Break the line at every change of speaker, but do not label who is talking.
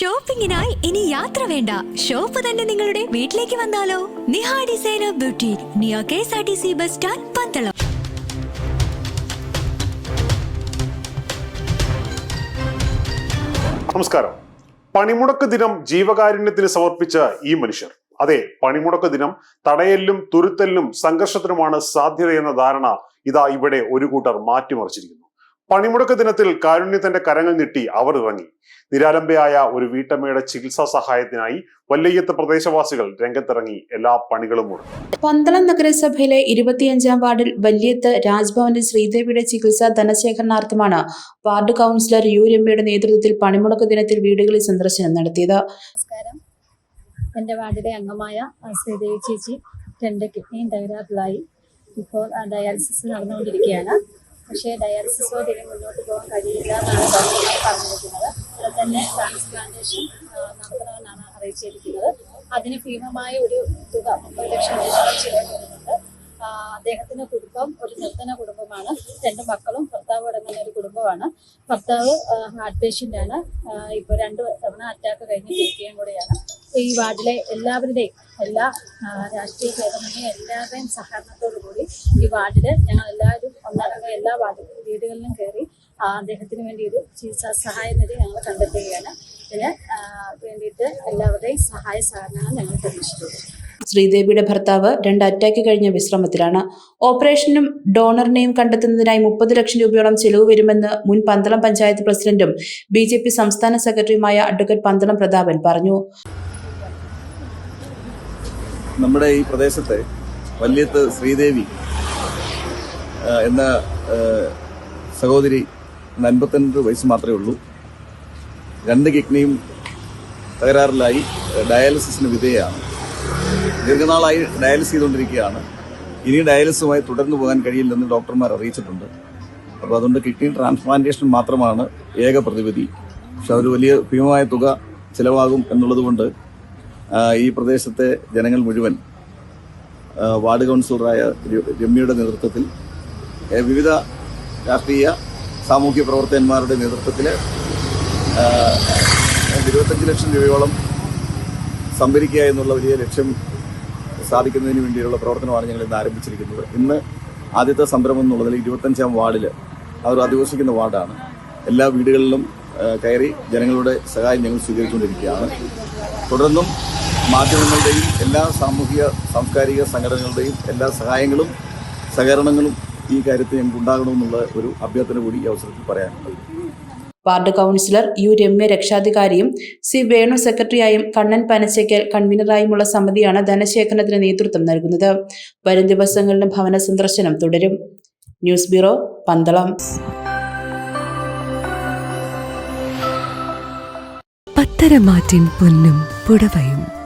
ഷോപ്പിംഗിനായി ഇനി യാത്ര വേണ്ട. ഷോപ്പ് തന്നെ നിങ്ങളുടെ വീട്ടിലേക്ക് വന്നാലോ? Niha designer beauty near K S R T C bus stand Pandalam.
നമസ്കാരം. പണിമുടക്ക് ദിനം ജീവകാരുണ്യത്തിന് സമർപ്പിച്ച ഈ മനുഷ്യർ. അതെ പണിമുടക്ക് ദിനം തടയലിലും തുരുത്തലിനും സംഘർഷത്തിനുമാണ് സാധ്യതയെന്ന ധാരണ ഇതാ ഇവിടെ ഒരു കൂട്ടർ മാറ്റിമറിച്ചിരിക്കുന്നു. പണിമുടക്ക് ദിനത്തിൽ കാരുണ്യത്തിന്റെ കരങ്ങൾ നീട്ടി അവർ ഇറങ്ങി. നിരാലംബയായ ഒരു വീട്ടമ്മയുടെ ചികിത്സാ സഹായത്തിനായി വല്ലയ്യത്ത് പ്രദേശവാസികൾ രംഗത്തിറങ്ങി. എല്ലാ പണികളും മുടങ്ങി
പന്തളം നഗരസഭയിലെ ഇരുപത്തിയഞ്ചാം വാർഡിൽ വല്യത്ത് രാജ്ഭവന്റെ ശ്രീദേവിയുടെ ചികിത്സാ ധനശേഖരണാർത്ഥമാണ് വാർഡ് കൗൺസിലർ യു രമ്യയുടെ നേതൃത്വത്തിൽ പണിമുടക്ക് ദിനത്തിൽ വീടുകളിൽ സന്ദർശനം നടത്തിയത്.
നമസ്കാരം. എന്റെ വാർഡിലെ അംഗമായ ശ്രീദേവി ചേച്ചി രണ്ട് കിഡ്നിയും തകരാറിലായി. ഇപ്പോൾ ഡയാലിസിസ് നടന്നുകൊണ്ടിരിക്കുകയാണ്. പക്ഷേ ഡയാലിസിസോടെ ഇതിന് മുന്നോട്ട് പോകാൻ കഴിയില്ല എന്നാണ് ഡോക്ടർമാർ പറഞ്ഞിരിക്കുന്നത്. അതുപോലെ തന്നെ ട്രാൻസ്പ്ലാന്റേഷൻ നടത്തണമെന്നാണ് അറിയിച്ചിരിക്കുന്നത് അതിന് ഭീമമായ ഒരു തുക മുപ്പത് ലക്ഷം രൂപ ചിലവ് അദ്ദേഹത്തിന്റെ കുടുംബം ഒരു നിർത്തന കുടുംബമാണ്. രണ്ട് മക്കളും ഭർത്താവ് അടങ്ങുന്ന ഒരു കുടുംബമാണ്. ഭർത്താവ് ഹാർട്ട് പേഷ്യന്റ് ആണ്. ഇപ്പോൾ രണ്ട് തവണ അറ്റാക്ക് കഴിഞ്ഞിരിക്കുകയും കൂടെയാണ്. ഈ വാർഡിലെ എല്ലാവരുടെയും എല്ലാ രാഷ്ട്രീയ ഭേദമന്യേ എല്ലാവരുടെയും സഹകരണത്തോടു കൂടി ഈ വാർഡിൽ ഞങ്ങൾ എല്ലാവരും ഒന്നടങ്കം എല്ലാ വാർഡ് വീടുകളിലും കയറി അദ്ദേഹത്തിന് വേണ്ടി ഒരു ചികിത്സാ സഹായ നിധി ഞങ്ങൾ കണ്ടെത്തുകയാണ്. ഇതിന് വേണ്ടിയിട്ട് എല്ലാവരുടെയും സഹായ സഹകരണങ്ങൾ ഞങ്ങൾ പ്രതീക്ഷിച്ചിട്ടുണ്ട്
ശ്രീദേവിയുടെ ഭർത്താവ് രണ്ട് അറ്റാക്ക് കഴിഞ്ഞ വിശ്രമത്തിലാണ്. ഓപ്പറേഷനും ഡോണറിനെയും കണ്ടെത്തുന്നതിനായി മുപ്പത് ലക്ഷം രൂപയോളം ചെലവ് വരുമെന്ന് മുൻ പന്തളം പഞ്ചായത്ത് പ്രസിഡന്റും ബി സംസ്ഥാന സെക്രട്ടറിയുമായ അഡ്വക്കേറ്റ് പന്തളം പ്രതാപൻ പറഞ്ഞു.
നമ്മുടെ ഈ പ്രദേശത്തെ വല്യത്ത് ശ്രീദേവി എന്ന സഹോദരി അൻപത്തിരണ്ട് വയസ്സ് മാത്രമേ ഉള്ളൂ. രണ്ട് കിഡ്നിയും തകരാറിലായി ഡയാലിസിസിന് വിധേയമാണ് ദീർഘനാളായി ഡയാലിസ് ചെയ്തുകൊണ്ടിരിക്കുകയാണ്. ഇനി ഡയാലിസുമായി തുടർന്നു പോകാൻ കഴിയില്ലെന്ന് ഡോക്ടർമാർ അറിയിച്ചിട്ടുണ്ട്. അപ്പോൾ അതുകൊണ്ട് കിഡ്നി ട്രാൻസ്പ്ലാന്റേഷൻ മാത്രമാണ് ഏക പ്രതിവിധി. പക്ഷെ അതൊരു വലിയ ഭീമമായ തുക ചിലവാകും എന്നുള്ളതുകൊണ്ട് ഈ പ്രദേശത്തെ ജനങ്ങൾ മുഴുവൻ വാർഡ് കൗൺസിലറായ രമ്യയുടെ നേതൃത്വത്തിൽ വിവിധ രാഷ്ട്രീയ സാമൂഹ്യ പ്രവർത്തകന്മാരുടെ നേതൃത്വത്തിൽ ഇരുപത്തഞ്ച് ലക്ഷം രൂപയോളം സംഭരിക്കുക എന്നുള്ള വലിയ ലക്ഷ്യം സാധിക്കുന്നതിന് വേണ്ടിയുള്ള പ്രവർത്തനമാണ് ഞങ്ങൾ ഇന്ന് ആരംഭിച്ചിരിക്കുന്നത്. ഇന്ന് ആദ്യത്തെ സംരംഭം എന്നുള്ളതിൽ ഇരുപത്തഞ്ചാം വാർഡിൽ അവർ അധിവസിക്കുന്ന വാർഡാണ്. എല്ലാ വീടുകളിലും കയറി ജനങ്ങളുടെ സഹായം ഞങ്ങൾ സ്വീകരിച്ചുകൊണ്ടിരിക്കുകയാണ്. തുടർന്നും മാധ്യമങ്ങളുടെയും എല്ലാ സാമൂഹിക സാംസ്കാരിക സംഘടനകളുടെയും എല്ലാ സഹായങ്ങളും സഹകരണങ്ങളും ഈ കാര്യത്തിൽ ഞങ്ങൾക്ക് ഉണ്ടാകണമെന്നുള്ള ഒരു അഭ്യർത്ഥന കൂടി ഈ അവസരത്തിൽ പറയാനുണ്ട്.
വാർഡ് കൗൺസിലർ യു രമ്യ രക്ഷാധികാരിയും സി വേണു സെക്രട്ടറിയായും കണ്ണൻ പനച്ചയ്ക്കൽ കൺവീനറായുമുള്ള സമിതിയാണ് ധനശേഖരണത്തിന് നേതൃത്വം നൽകുന്നത്. വരും ദിവസങ്ങളിലും ഭവന സന്ദർശനം തുടരും. News bureau Pandalam.
പത്തരമാറ്റിൻ പൊന്നും പുടവയും.